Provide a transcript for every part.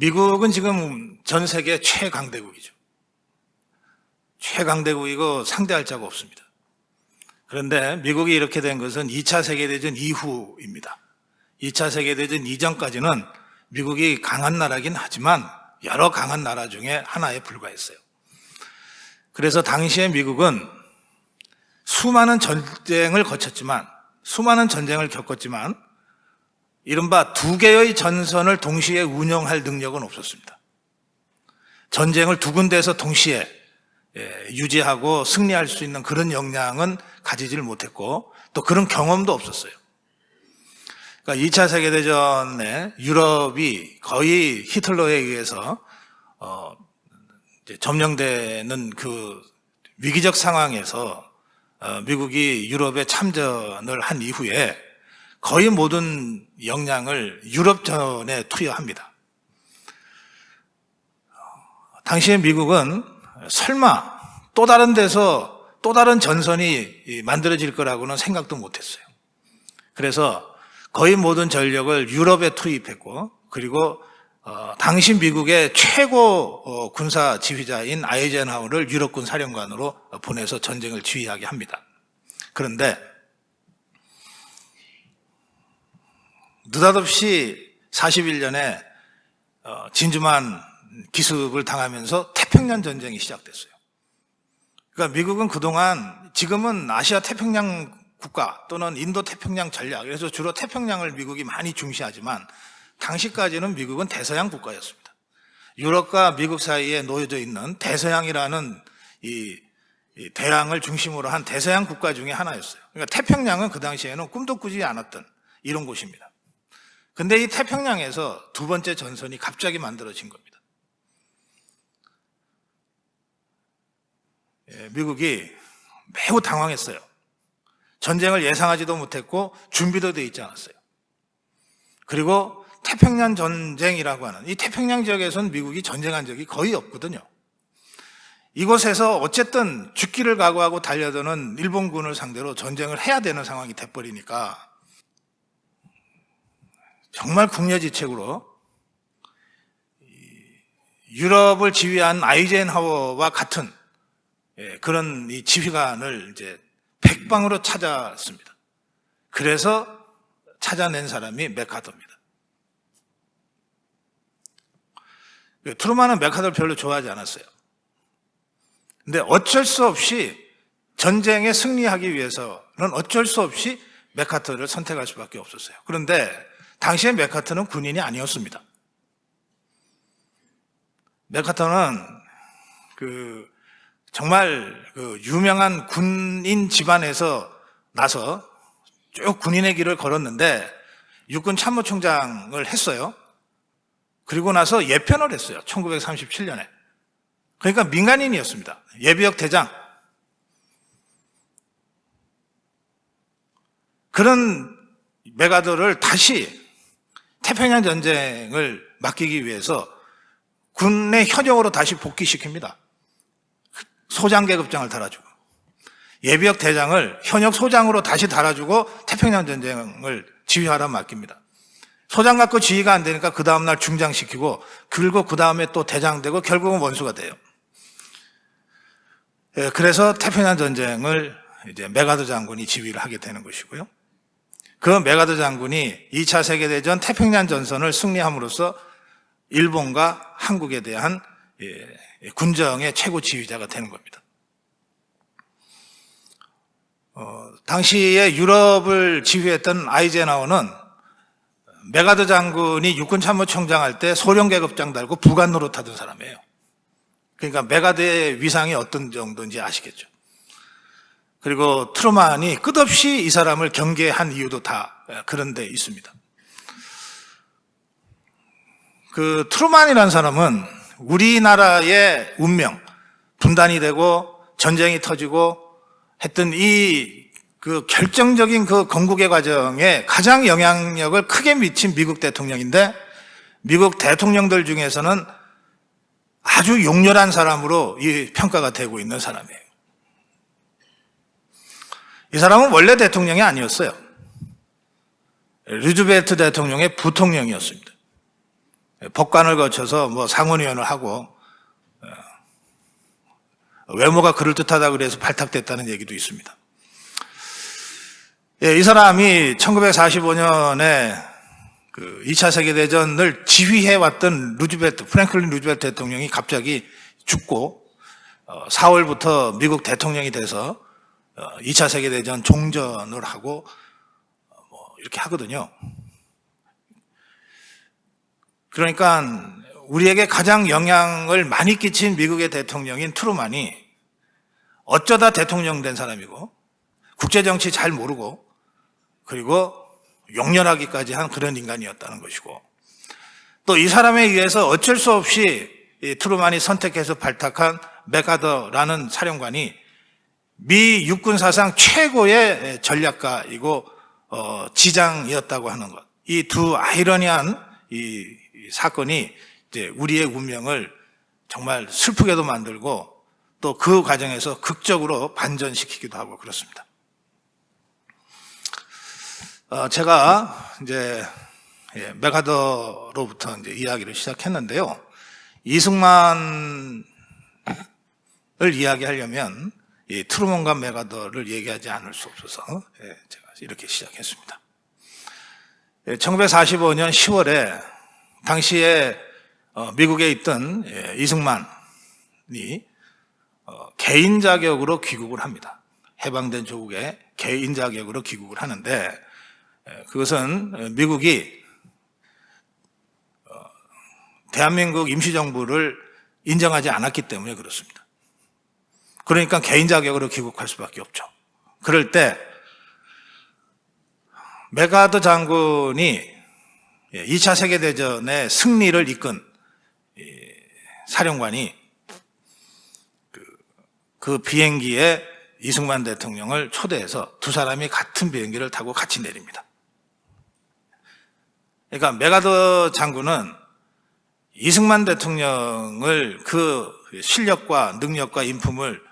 미국은 지금 전 세계 최강대국이죠. 최강대국이고 상대할 자가 없습니다. 그런데 미국이 이렇게 된 것은 2차 세계대전 이후입니다. 2차 세계대전 이전까지는 미국이 강한 나라긴 하지만 여러 강한 나라 중에 하나에 불과했어요. 그래서 당시에 미국은 수많은 전쟁을 거쳤지만, 수많은 전쟁을 겪었지만, 이른바 두 개의 전선을 동시에 운영할 능력은 없었습니다. 전쟁을 두 군데에서 동시에 예, 유지하고 승리할 수 있는 그런 역량은 가지질 못했고 또 그런 경험도 없었어요. 그러니까 2차 세계대전에 유럽이 거의 히틀러에 의해서 어, 점령되는 그 위기적 상황에서 어, 미국이 유럽에 참전을 한 이후에 거의 모든 역량을 유럽전에 투여합니다. 당시에 미국은 설마 또 다른 데서 또 다른 전선이 만들어질 거라고는 생각도 못했어요. 그래서 거의 모든 전력을 유럽에 투입했고 그리고 어, 당시 미국의 최고 어, 군사 지휘자인 아이젠하워를 유럽군 사령관으로 보내서 전쟁을 지휘하게 합니다. 그런데 느닷없이 41년에 어, 진주만 기습을 당하면서 태평양 전쟁이 시작됐어요. 그러니까 미국은 그동안 지금은 아시아 태평양 국가 또는 인도 태평양 전략 그래서 주로 태평양을 미국이 많이 중시하지만 당시까지는 미국은 대서양 국가였습니다. 유럽과 미국 사이에 놓여져 있는 대서양이라는 이, 이 대양을 중심으로 한 대서양 국가 중에 하나였어요. 그러니까 태평양은 그 당시에는 꿈도 꾸지 않았던 이런 곳입니다. 근데 이 태평양에서 두 번째 전선이 갑자기 만들어진 겁니다. 예, 미국이 매우 당황했어요. 전쟁을 예상하지도 못했고 준비도 되어 있지 않았어요. 그리고 태평양 전쟁이라고 하는 이 태평양 지역에서는 미국이 전쟁한 적이 거의 없거든요. 이곳에서 어쨌든 죽기를 각오하고 달려드는 일본군을 상대로 전쟁을 해야 되는 상황이 돼버리니까 정말 국려지책으로 유럽을 지휘한 아이젠하워와 같은 예, 그런 이 지휘관을 이제 백방으로 찾았습니다. 그래서 찾아낸 사람이 메카더입니다. 트루만은 메카더를 별로 좋아하지 않았어요. 근데 어쩔 수 없이 전쟁에 승리하기 위해서는 어쩔 수 없이 메카터를 선택할 수밖에 없었어요. 그런데 당시에 메카터는 군인이 아니었습니다. 메카터는 그 정말 그 유명한 군인 집안에서 나서 쭉 군인의 길을 걸었는데 육군 참모총장을 했어요. 그리고 나서 예편을 했어요. 1937년에. 그러니까 민간인이었습니다. 예비역 대장. 그런 메가더를 다시 태평양 전쟁을 맡기기 위해서 군의 현역으로 다시 복귀시킵니다. 소장 계급장을 달아주고 예비역 대장을 현역 소장으로 다시 달아주고 태평양 전쟁을 지휘하라 맡깁니다. 소장 갖고 지휘가 안 되니까 그 다음날 중장시키고 그리고 그 다음에 또 대장되고 결국은 원수가 돼요. 예, 그래서 태평양 전쟁을 이제 메가드 장군이 지휘를 하게 되는 것이고요. 그 메가드 장군이 2차 세계대전 태평양 전선을 승리함으로써 일본과 한국에 대한 예, 군정의 최고 지휘자가 되는 겁니다. 어, 당시에 유럽을 지휘했던 아이젠하워는 메가드 장군이 육군 참모총장 할 때 소령 계급장 달고 부관 노릇하던 사람이에요. 그러니까 메가드의 위상이 어떤 정도인지 아시겠죠. 그리고 트루만이 끝없이 이 사람을 경계한 이유도 다 그런 데 있습니다. 그 트루만이라는 사람은 우리나라의 운명, 분단이 되고 전쟁이 터지고 했던 이 그 결정적인 그 건국의 과정에 가장 영향력을 크게 미친 미국 대통령인데 미국 대통령들 중에서는 아주 용렬한 사람으로 이 평가가 되고 있는 사람이에요. 이 사람은 원래 대통령이 아니었어요. 루즈벨트 대통령의 부통령이었습니다. 법관을 거쳐서 뭐 상원의원을 하고 어, 외모가 그럴듯하다 그래서 발탁됐다는 얘기도 있습니다. 예, 이 사람이 1945년에 그 2차 세계대전을 지휘해왔던 루즈벨트, 프랭클린 루즈벨트 대통령이 갑자기 죽고, 어, 4월부터 미국 대통령이 돼서, 어, 2차 세계대전 종전을 하고, 어, 뭐, 이렇게 하거든요. 그러니까, 우리에게 가장 영향을 많이 끼친 미국의 대통령인 트루만이 어쩌다 대통령 된 사람이고, 국제정치 잘 모르고, 그리고 용렬하기까지 한 그런 인간이었다는 것이고 또 이 사람에 의해서 어쩔 수 없이 이 트루만이 선택해서 발탁한 메가더라는 사령관이 미 육군 사상 최고의 전략가이고 어, 지장이었다고 하는 것. 이 두 아이러니한 이, 이 사건이 이제 우리의 운명을 정말 슬프게도 만들고 또 그 과정에서 극적으로 반전시키기도 하고 그렇습니다. 어, 제가 이제 예, 메가더로부터 이제 이야기를 시작했는데요. 이승만을 이야기하려면 이 트루먼과 메가더를 얘기하지 않을 수 없어서 예, 제가 이렇게 시작했습니다. 예, 1945년 10월에 당시에 어, 미국에 있던 예, 이승만이 어, 개인 자격으로 귀국을 합니다. 해방된 조국에 개인 자격으로 귀국을 하는데 예, 그것은 미국이 어, 대한민국 임시정부를 인정하지 않았기 때문에 그렇습니다. 그러니까 개인 자격으로 귀국할 수밖에 없죠. 그럴 때 메가드 장군이 2차 세계대전의 승리를 이끈 사령관이 그, 그 비행기에 이승만 대통령을 초대해서 두 사람이 같은 비행기를 타고 같이 내립니다. 그러니까 메가더 장군은 이승만 대통령을 그 실력과 능력과 인품을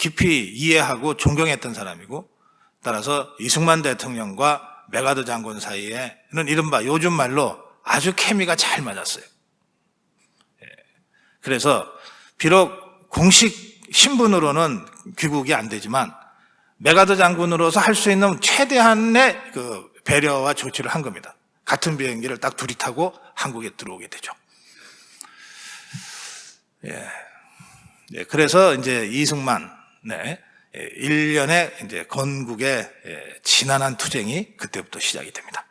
깊이 이해하고 존경했던 사람이고 따라서 이승만 대통령과 메가더 장군 사이에는 이른바 요즘 말로 아주 케미가 잘 맞았어요. 예. 그래서 비록 공식 신분으로는 귀국이 안 되지만 메가더 장군으로서 할 수 있는 최대한의 그 배려와 조치를 한 겁니다. 같은 비행기를 딱 둘이 타고 한국에 들어오게 되죠. 예. 예, 그래서 이제 이승만, 네. 예, 1년의 이제 건국의 예, 지난한 투쟁이 그때부터 시작이 됩니다.